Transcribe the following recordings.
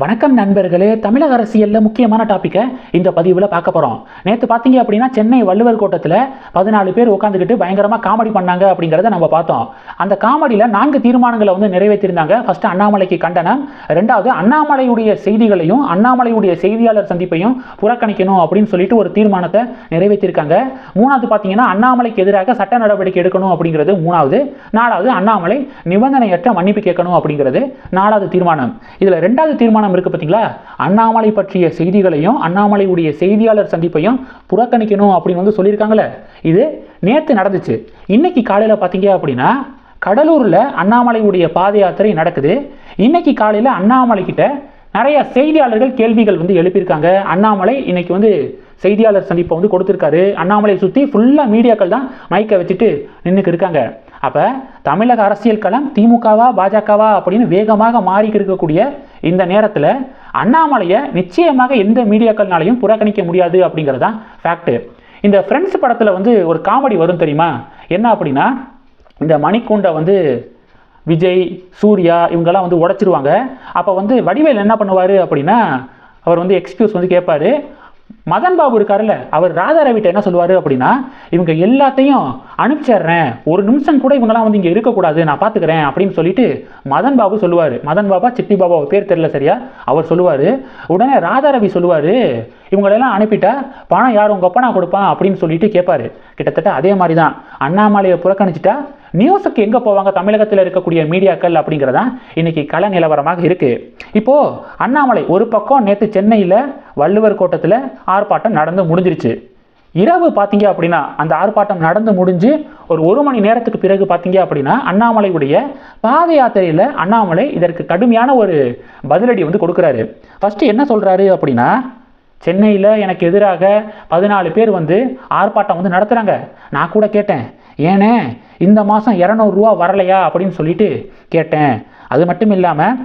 வணக்கம் நண்பர்களே. தமிழக அரசியலில் முக்கியமான டாப்பிக்கை இந்த பதிவில் பார்க்க போகிறோம் நேற்று பார்த்தீங்க அப்படின்னா சென்னை வள்ளுவர் கோட்டத்தில் பதினாலு பேர் உட்காந்துக்கிட்டு பயங்கரமாக காமெடி பண்ணாங்க அப்படிங்கிறத நம்ம பார்த்தோம். அந்த காமெடியில் நான்கு தீர்மானங்களை வந்து நிறைவேற்றியிருந்தாங்க ஃபர்ஸ்ட் அண்ணாமலைக்கு கண்டனம் ரெண்டாவது அண்ணாமலையுடைய செய்திகளையும் அண்ணாமலையுடைய செய்தியாளர் சந்திப்பையும் புறக்கணிக்கணும் அப்படின்னு சொல்லிட்டு ஒரு தீர்மானத்தை நிறைவேற்றியிருக்காங்க மூணாவது பார்த்தீங்கன்னா அண்ணாமலைக்கு எதிராக சட்ட நடவடிக்கை எடுக்கணும் அப்படிங்கிறது மூணாவது. நாலாவது அண்ணாமலை நிபந்தனையற்ற மன்னிப்பு கேட்கணும் அப்படிங்கிறது நாலாவது தீர்மானம். இதில் ரெண்டாவது தீர்மானம் இருக்கு பார்த்தீங்களா அண்ணாமலை பற்றிய செய்திகளையும் அண்ணாமலையுடைய செய்தியாளர் சந்திப்பையும் புறக்கணிக்கணும் அப்படின்னு வந்து சொல்லியிருக்காங்களே. இது நேற்று நடந்துச்சு. இன்னைக்கு காலையில் பார்த்தீங்க அப்படின்னா கடலூரில் அண்ணாமலையுடைய பாத யாத்திரை நடக்குது. இன்னைக்கு காலையில் அண்ணாமலை கிட்ட நிறைய செய்தியாளர்கள் கேள்விகள் வந்து எழுப்பியிருக்காங்க. அண்ணாமலை இன்னைக்கு வந்து செய்தியாளர் சந்திப்பை வந்து கொடுத்துருக்காரு. அண்ணாமலை சுற்றி ஃபுல்லாக மீடியாக்கள் தான் மைக்கை வச்சுட்டு நின்றுக்கு இருக்காங்க அப்போ தமிழக அரசியல் களம் திமுகவா பாஜகவா அப்படின்னு வேகமாக மாறிக்கிட்டு இருக்கக்கூடிய இந்த நேரத்தில் அண்ணாமலையை நிச்சயமாக எந்த மீடியாக்கள்னாலையும் புறக்கணிக்க முடியாது அப்படிங்கிறது தான் ஃபேக்ட்டு இந்த ஃப்ரெண்ட்ஸ் படத்தில் வந்து ஒரு காமெடி வரும் தெரியுமா? என்ன அப்படின்னா இந்த மணிக்கூண்டை வந்து விஜய் சூர்யா இவங்கெல்லாம் வந்து உடச்சிருவாங்க. அப்போ வந்து வடிவேல் என்ன பண்ணுவார் அப்படின்னா அவர் வந்து எக்ஸ்கியூஸ் வந்து கேட்பாரு மதன் பாபு இருக்காருல்ல அவர் ராதாரவிட்ட என்ன சொல்லுவார் அப்படின்னா இவங்க எல்லாத்தையும் அனுப்பிச்சிடுறேன். ஒரு நிமிஷம் கூட இவங்கெல்லாம் வந்து இங்கே இருக்கக்கூடாது நான் பார்த்துக்கிறேன் அப்படின்னு சொல்லிட்டு மதன் பாபு சொல்லுவார். மதன் பாபா சிட்டி பாபா பேர் தெரியல சரியா? அவர் சொல்லுவார். உடனே ராதா ரவி சொல்லுவார் இவங்களெல்லாம் அனுப்பிட்டா பணம் யார் உங்கள் அப்பனா கொடுப்பான் அப்படின்னு சொல்லிட்டு கேட்பாரு கிட்டத்தட்ட அதே மாதிரி தான் அண்ணாமலையை புறக்கணிச்சிட்டா நியூஸுக்கு எங்கே போவாங்க தமிழகத்தில் இருக்கக்கூடிய மீடியாக்கள் அப்படிங்கிறதான் இன்றைக்கி கள நிலவரமாக இருக்குது இப்போது அண்ணாமலை ஒரு பக்கம் நேற்று சென்னையில் வள்ளுவர் கோட்டத்தில் ஆர்ப்பாட்டம் நடந்து முடிஞ்சிருச்சு. இரவு பார்த்தீங்க அப்படின்னா அந்த ஆர்ப்பாட்டம் நடந்து முடிஞ்சு ஒரு ஒரு மணி நேரத்துக்கு பிறகு பார்த்தீங்க அப்படின்னா அண்ணாமலையுடைய பாத யாத்திரையில் அண்ணாமலை இதற்கு கடுமையான ஒரு பதிலடி வந்து கொடுக்குறாரு. ஃபஸ்ட்டு என்ன சொல்கிறாரு அப்படின்னா சென்னையில் எனக்கு எதிராக பதினாலு பேர் வந்து ஆர்ப்பாட்டம் வந்து நடத்துகிறாங்க நான் கூட கேட்டேன் ஏனே இந்த மாதம் இரநூறுவா வரலையா? அப்படின்னு சொல்லிட்டு கேட்டேன். அது மட்டும் இல்லாமல்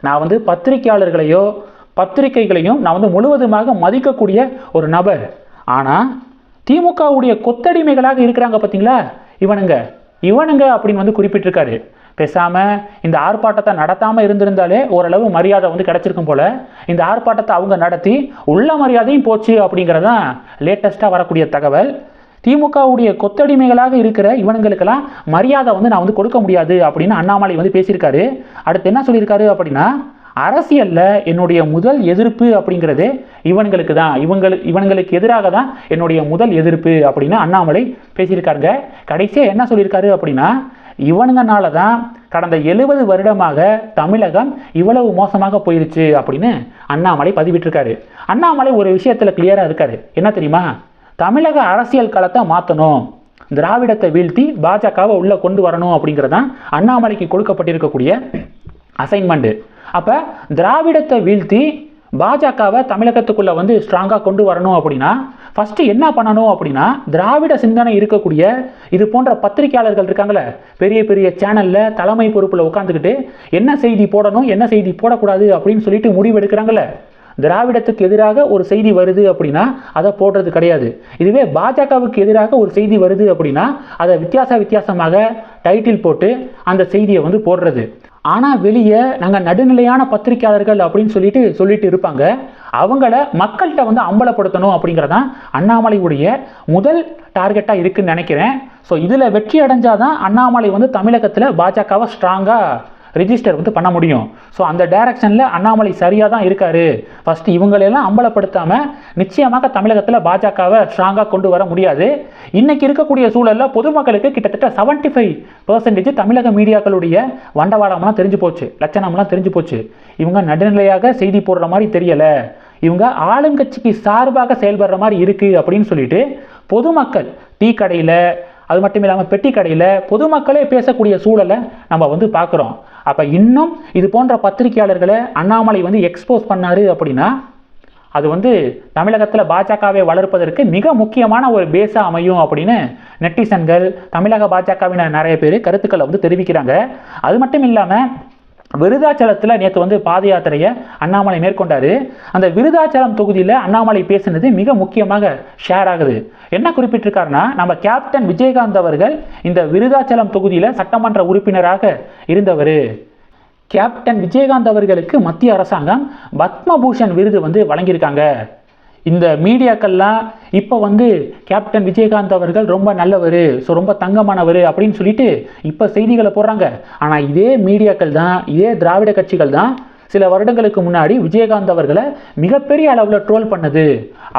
நான் வந்து பத்திரிக்கையாளர்களையோ பத்திரிகைகளையும் நான் வந்து முழுவதுமாக மதிக்கக்கூடிய ஒரு நபர். ஆனால் திமுகவுடைய கொத்தடிமைகளாக இருக்கிறாங்க பார்த்தீங்களா இவனுங்க. இவனுங்க அப்படின்னு வந்து குறிப்பிட்டிருக்காரு. பேசாமல் இந்த ஆர்ப்பாட்டத்தை நடத்தாமல் இருந்திருந்தாலே ஓரளவு மரியாதை வந்து கிடச்சிருக்கும் போல். இந்த ஆர்ப்பாட்டத்தை அவங்க நடத்தி உள்ள மரியாதையும் போச்சு அப்படிங்கிறதான் லேட்டஸ்ட்டாக வரக்கூடிய தகவல். திமுகவுடைய கொத்தடிமைகளாக இருக்கிற இவனுங்களுக்கெல்லாம் மரியாதை வந்து நான் வந்து கொடுக்க முடியாது அப்படின்னு அண்ணாமலை வந்து பேசியிருக்காரு. அடுத்து என்ன சொல்லியிருக்காரு அப்படின்னா அரசியலில் என்னுடைய முதல் எதிர்ப்பு அப்படிங்கிறது இவன்களுக்கு தான். இவங்களுக்கு இவன்களுக்கு எதிராக தான் என்னுடைய முதல் எதிர்ப்பு அப்படின்னு அண்ணாமலை பேசியிருக்காருங்க. கடைசியாக என்ன சொல்லியிருக்காரு அப்படின்னா இவனுங்கனால தான் கடந்த எழுபது வருடமாக தமிழகம் இவ்வளவு மோசமாக போயிருச்சு அப்படின்னு அண்ணாமலை பதிவிட்டிருக்காரு. அண்ணாமலை ஒரு விஷயத்தில் கிளியராக இருக்காரு. என்ன தெரியுமா? தமிழக அரசியல் களத்தை மாற்றணும் திராவிடத்தை வீழ்த்தி பாஜகவை உள்ளே கொண்டு வரணும் அப்படிங்கிறதான் அண்ணாமலைக்கு கொடுக்கப்பட்டிருக்கக்கூடிய அசைன்மெண்ட்டு அப்போ திராவிடத்தை வீழ்த்தி பாஜகவை தமிழகத்துக்குள்ளே வந்து ஸ்ட்ராங்காக கொண்டு வரணும் அப்படின்னா ஃபஸ்ட்டு என்ன பண்ணணும் அப்படின்னா திராவிட சிந்தனை இருக்கக்கூடிய இது போன்ற பத்திரிகையாளர்கள் இருக்காங்களே பெரிய பெரிய சேனலில் தலைமை பொறுப்பில் உட்காந்துக்கிட்டு என்ன செய்தி போடணும் என்ன செய்தி போடக்கூடாது அப்படின்னு சொல்லிட்டு முடிவு எடுக்கிறாங்களே திராவிடத்துக்கு எதிராக ஒரு செய்தி வருது அப்படின்னா அதை போடுறது கிடையாது. இதுவே பாஜகவுக்கு எதிராக ஒரு செய்தி வருது அப்படின்னா அதை வித்தியாச வித்தியாசமாக டைட்டில் போட்டு அந்த செய்தியை வந்து போடுறது. ஆனால் வெளியே நாங்கள் நடுநிலையான பத்திரிக்கையாளர்கள் அப்படின்னு சொல்லிட்டு சொல்லிட்டு இருப்பாங்க. அவங்கள மக்கள்கிட்ட வந்து அம்பலப்படுத்தணும் அப்படிங்கிறதான் அண்ணாமலையுடைய முதல் டார்கெட்டாக இருக்குன்னு நினைக்கிறேன். ஸோ இதில் வெற்றி அடைஞ்சாதான் அண்ணாமலை வந்து தமிழகத்தில் பாஜகவை ஸ்ட்ராங்காக ரிஜிஸ்டர் வந்து பண்ண முடியும். ஸோ அந்த டைரக்ஷனில் அண்ணாமலை சரியாக தான் இருக்காரு. ஃபஸ்ட்டு இவங்களெல்லாம் அம்பலப்படுத்தாமல் நிச்சயமாக தமிழகத்தில் பாஜகவை ஸ்ட்ராங்காக கொண்டு வர முடியாது. இன்றைக்கி இருக்கக்கூடிய சூழலில் பொதுமக்களுக்கு கிட்டத்தட்ட செவன்ட்டி ஃபைவ் பர்சன்டேஜ் தமிழக மீடியாக்களுடைய வண்டவாளம்லாம் தெரிஞ்சு போச்சு. லட்சணம்லாம் தெரிஞ்சு போச்சு. இவங்க நடுநிலையாக செய்தி போடுற மாதிரி தெரியலை. இவங்க ஆளுங்கட்சிக்கு சார்பாக செயல்படுற மாதிரி இருக்குது அப்படின்னு சொல்லிட்டு பொதுமக்கள் டீ கடையில் அது மட்டும் இல்லாமல் பெட்டி கடையில் பொதுமக்களே பேசக்கூடிய சூழலை நம்ம வந்து பார்க்குறோம். அப்போ இன்னும் இது போன்ற பத்திரிகையாளர்களை அண்ணாமலை வந்து எக்ஸ்போஸ் பண்ணார் அப்படின்னா அது வந்து தமிழகத்தில் பாஜகவை வளர்ப்பதற்கு மிக முக்கியமான ஒரு பேஸாக அமையும் அப்படின்னு நெட்டிசன்கள் தமிழக பாஜகவினர் நிறைய பேர் கருத்துக்களை வந்து தெரிவிக்கிறாங்க. அது மட்டும் இல்லாமல் விருதாச்சலத்தில் நேற்று வந்து பாத யாத்திரையை அண்ணாமலை மேற்கொண்டார். அந்த விருதாச்சலம் தொகுதியில் அண்ணாமலை பேசினது மிக முக்கியமாக ஷேர் ஆகுது. என்ன குறிப்பிட்டிருக்காருன்னா நம்ம கேப்டன் விஜயகாந்த் அவர்கள் இந்த விருதாச்சலம் தொகுதியில் சட்டமன்ற உறுப்பினராக இருந்தவர். கேப்டன் விஜயகாந்த் அவர்களுக்கு மத்திய அரசாங்கம் பத்மபூஷன் விருது வந்து வழங்கியிருக்காங்க. இந்த மீடியாக்கள்லாம் இப்போ வந்து கேப்டன் விஜயகாந்த் அவர்கள் ரொம்ப நல்லவர் ஸோ ரொம்ப தங்கமானவர் அப்படின்னு சொல்லிட்டு இப்போ செய்திகளை போடுறாங்க. ஆனால் இதே மீடியாக்கள் தான் இதே திராவிட கட்சிகள் தான் சில வருடங்களுக்கு முன்னாடி விஜயகாந்த் அவர்களை மிகப்பெரிய அளவில் ட்ரோல் பண்ணது.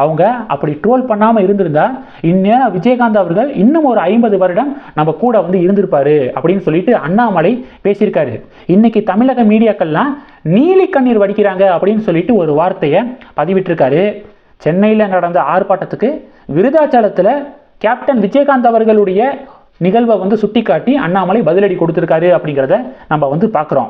அவங்க அப்படி ட்ரோல் பண்ணாமல் இருந்திருந்தா இன்னும் விஜயகாந்த் அவர்கள் இன்னும் ஒரு ஐம்பது வருடம் நம்ம கூட வந்து இருந்திருப்பாரு அப்படின்னு சொல்லிட்டு அண்ணாமலை பேசியிருக்காரு. இன்னைக்கு தமிழக மீடியாக்கள்லாம் நீலி கண்ணீர் வடிக்கிறாங்க அப்படின்னு சொல்லிட்டு ஒரு வார்த்தையை பதிவிட்டிருக்காரு. சென்னையில் நடந்த ஆர்ப்பாட்டத்துக்கு விருதாச்சலத்தில் கேப்டன் விஜயகாந்த் அவர்களுடைய நிகழ்வை வந்து சுட்டிக்காட்டி அண்ணாமலை பதிலடி கொடுத்துருக்காரு அப்படிங்கிறத நம்ம வந்து பார்க்குறோம்.